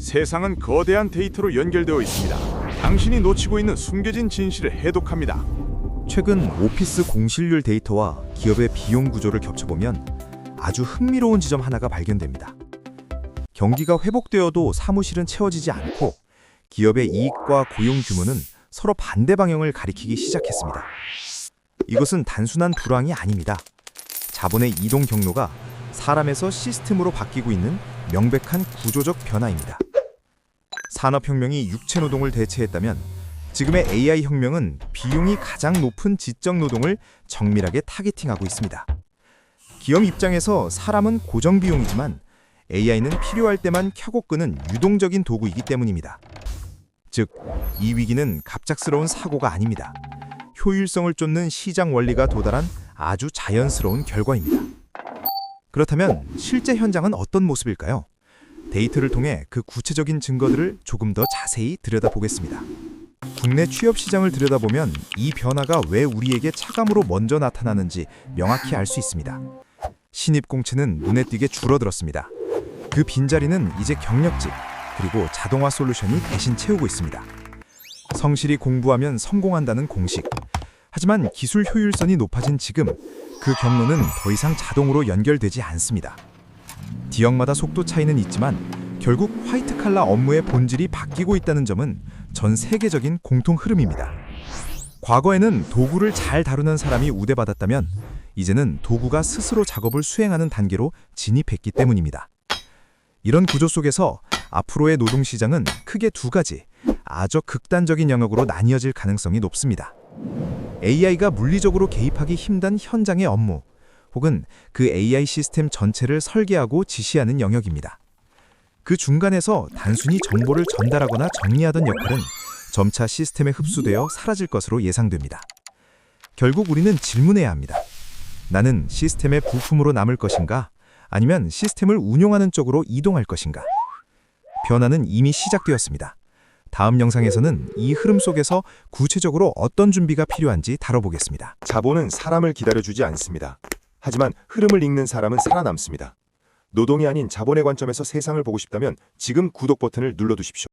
세상은 거대한 데이터로 연결되어 있습니다. 당신이 놓치고 있는 숨겨진 진실을 해독합니다. 최근 오피스 공실률 데이터와 기업의 비용 구조를 겹쳐보면 아주 흥미로운 지점 하나가 발견됩니다. 경기가 회복되어도 사무실은 채워지지 않고 기업의 이익과 고용 규모는 서로 반대 방향을 가리키기 시작했습니다. 이것은 단순한 불황이 아닙니다. 자본의 이동 경로가 사람에서 시스템으로 바뀌고 있는 명백한 구조적 변화입니다. 산업혁명이 육체 노동을 대체했다면 지금의 AI 혁명은 비용이 가장 높은 지적 노동을 정밀하게 타겟팅하고 있습니다. 기업 입장에서 사람은 고정 비용이지만 AI는 필요할 때만 켜고 끄는 유동적인 도구이기 때문입니다. 즉, 이 위기는 갑작스러운 사고가 아닙니다. 효율성을 쫓는 시장 원리가 도달한 아주 자연스러운 결과입니다. 그렇다면 실제 현장은 어떤 모습일까요? 데이터를 통해 그 구체적인 증거들을 조금 더 자세히 들여다보겠습니다. 국내 취업 시장을 들여다보면 이 변화가 왜 우리에게 차감으로 먼저 나타나는지 명확히 알 수 있습니다. 신입 공채는 눈에 띄게 줄어들었습니다. 그 빈자리는 이제 경력직 그리고 자동화 솔루션이 대신 채우고 있습니다. 성실히 공부하면 성공한다는 공식. 하지만 기술 효율성이 높아진 지금 그 경로는 더 이상 자동으로 연결되지 않습니다. 지역마다 속도 차이는 있지만 결국 화이트 칼라 업무의 본질이 바뀌고 있다는 점은 전 세계적인 공통 흐름입니다. 과거에는 도구를 잘 다루는 사람이 우대받았다면 이제는 도구가 스스로 작업을 수행하는 단계로 진입했기 때문입니다. 이런 구조 속에서 앞으로의 노동 시장은 크게 두 가지 아주 극단적인 영역으로 나뉘어질 가능성이 높습니다. AI가 물리적으로 개입하기 힘든 현장의 업무 혹은 그 AI 시스템 전체를 설계하고 지시하는 영역입니다. 그 중간에서 단순히 정보를 전달하거나 정리하던 역할은 점차 시스템에 흡수되어 사라질 것으로 예상됩니다. 결국 우리는 질문해야 합니다. 나는 시스템의 부품으로 남을 것인가? 아니면 시스템을 운용하는 쪽으로 이동할 것인가? 변화는 이미 시작되었습니다. 다음 영상에서는 이 흐름 속에서 구체적으로 어떤 준비가 필요한지 다뤄보겠습니다. 자본은 사람을 기다려주지 않습니다. 하지만 흐름을 읽는 사람은 살아남습니다. 노동이 아닌 자본의 관점에서 세상을 보고 싶다면 지금 구독 버튼을 눌러두십시오.